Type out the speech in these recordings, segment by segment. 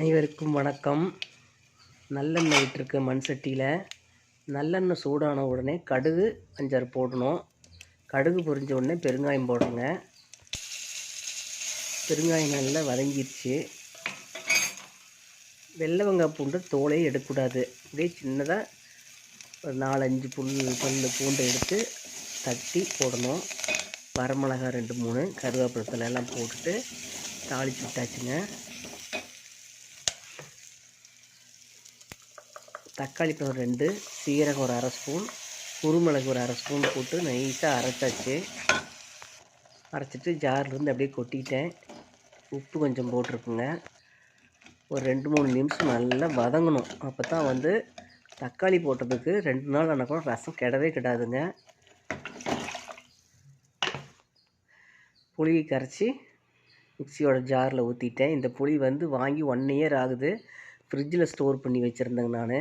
அனைவருக்கும் வணக்கம். நல்லெண்ணெய் விட்டுருக்கு மண் சட்டியில் நல்லெண்ணெய் சூடான உடனே கடுகு அஞ்சாறு போடணும். கடுகு பொரிஞ்ச உடனே பெருங்காயம் போடுங்க பெருங்காயம் நல்லா வதங்கிடுச்சு வெள்ளை வெங்காய பூண்டு தோலையே எடுக்கக்கூடாது. அப்படியே சின்னதாக ஒரு நாலஞ்சு புல் பல் பூண்டை எடுத்து தட்டி போடணும். வரமிளகா ரெண்டு மூணு கருவேப்பிலத்தில் எல்லாம் போட்டுட்டு தாளிச்சு விட்டாச்சுங்க. தக்காளி பழம் ரெண்டு சீரகம் ஒரு அரை ஸ்பூன் குருமிளகு ஒரு அரை ஸ்பூன் போட்டு நைஸாக அரைச்சாச்சு. அரைச்சிட்டு ஜார்லேருந்து அப்படியே கொட்டிட்டேன். உப்பு கொஞ்சம் போட்டிருக்குங்க. ஒரு ரெண்டு மூணு நிமிஷம் நல்லா வதங்கணும். அப்போ தான் வந்து தக்காளி போட்டதுக்கு ரெண்டு நாள் ஆனால் கூட ரசம் கிடவே கிடாதுங்க. புளியை கரைச்சி மிக்சியோட ஜாரில் ஊற்றிட்டேன் இந்த புளி வந்து வாங்கி ஒன் இயர் ஆகுது. ஃப்ரிட்ஜில் ஸ்டோர் பண்ணி வச்சுருந்தேங்க நான்.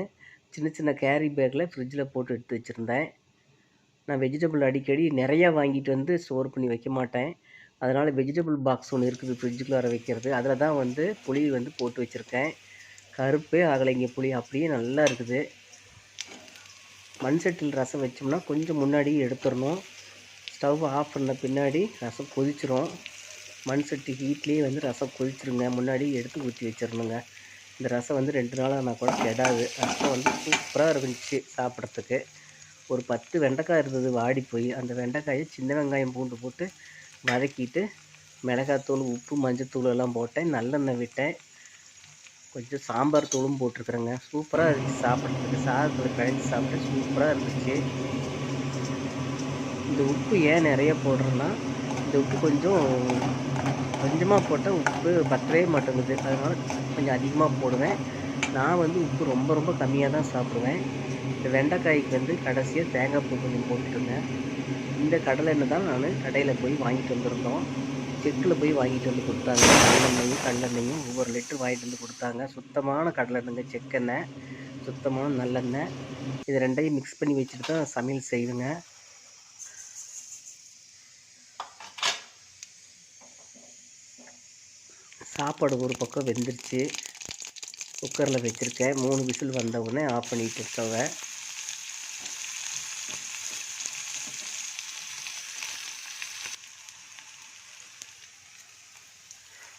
சின்ன சின்ன கேரி பேக்கில் ஃப்ரிட்ஜில் போட்டு எடுத்து வச்சுருந்தேன். நான் வெஜிடபிள் அடிக்கடி நிறையா வாங்கிட்டு வந்து ஸ்டோர் பண்ணி வைக்க மாட்டேன். அதனால் வெஜிடபிள் பாக்ஸ் ஒன்று இருக்குது ஃப்ரிட்ஜுக்குள்ளார வைக்கிறது. அதில் தான் வந்து புளி வந்து போட்டு வச்சுருக்கேன். கருப்பே ஆகலைங்க புளி அப்படியே நல்லா இருக்குது. மண் சட்டியில் ரசம் வச்சோம்னா கொஞ்சம் முன்னாடியே எடுத்துடணும். ஸ்டவ் ஆஃப் பண்ண பின்னாடி ரசம் கொதிச்சிரும். மண் சட்டி ஹீட்லேயே வந்து ரசம் கொதிச்சிருங்க. முன்னாடி எடுத்து ஊற்றி வச்சிடணுங்க இந்த ரசம் வந்து ரெண்டு நாளாக கூட கெடாது. ரசம் வந்து சூப்பராக இருந்துச்சு சாப்பிட்றதுக்கு. ஒரு பத்து வெண்டைக்காய் இருந்தது வாடி போய். அந்த வெண்டைக்காயை சின்ன வெங்காயம் பூண்டு போட்டு வதக்கிட்டு மிளகாத்தூள் உப்பு மஞ்சத்தூள் எல்லாம் போட்டேன். நல்லெண்ணெய் விட்டேன். கொஞ்சம் சாம்பார் தூளும் போட்டிருக்குறேங்க. சூப்பராக இருந்துச்சு சாப்பிட்றதுக்கு. சாதத்தில் கழிஞ்சு சாப்பிட்டு சூப்பராக இருந்துச்சு. இந்த உப்பு ஏன் நிறைய போடுறேன்னா இந்த உப்பு கொஞ்சம் கொஞ்சமாக போட்டால் உப்பு பற்றவே மாட்டேங்குது. அதனால் கொஞ்சம் அதிகமாக போடுவேன். நான் வந்து உப்பு ரொம்ப ரொம்ப கம்மியாக தான் சாப்பிடுவேன். இந்த வெண்டைக்காய்க்கு வந்து கடைசியாக தேங்காய் பூ கொஞ்சம் போட்டுருந்தேன் இந்த கடலை எண்ணெய் தான் நான் கடையில் போய் வாங்கிட்டு வந்திருந்தோம். செக்கில் போய் வாங்கிட்டு வந்து கொடுத்தாங்க. கடலெண்ணெயும் கடலெண்ணெயும் ஒவ்வொரு லிட்டர் வாங்கிட்டு வந்து கொடுத்தாங்க. சுத்தமான கடலெண்ணெய்ங்க செக்கெண்ணெய் சுத்தமான நல்லெண்ணெய். இது ரெண்டையும் மிக்ஸ் பண்ணி வச்சுட்டு தான் சமையல் செய்வேங்க. சாப்பாடு ஒரு பக்கம் வெந்துருச்சு குக்கரில் வச்சுருக்கேன். மூணு விசில் வந்த உடனே ஆஃப் பண்ணிட்டு இருக்கவ.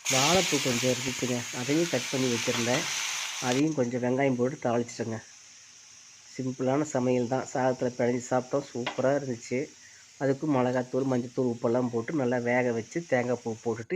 வாழைப்பூ கொஞ்சம் இருந்துச்சுங்க அதையும் கட் பண்ணி வச்சுருந்தேன். அதையும் கொஞ்சம் வெங்காயம் போட்டு தாளிச்சிட்டேங்க. சிம்பிளான சமையல் தான். சாதத்தில் பிழைஞ்சி சாப்பிட்டோம். சூப்பராக இருந்துச்சு. அதுக்கும் மிளகாத்தூள் மஞ்சத்தூள் உப்பெல்லாம் போட்டு நல்லா வேக வச்சு தேங்காய் பூ போட்டுட்டு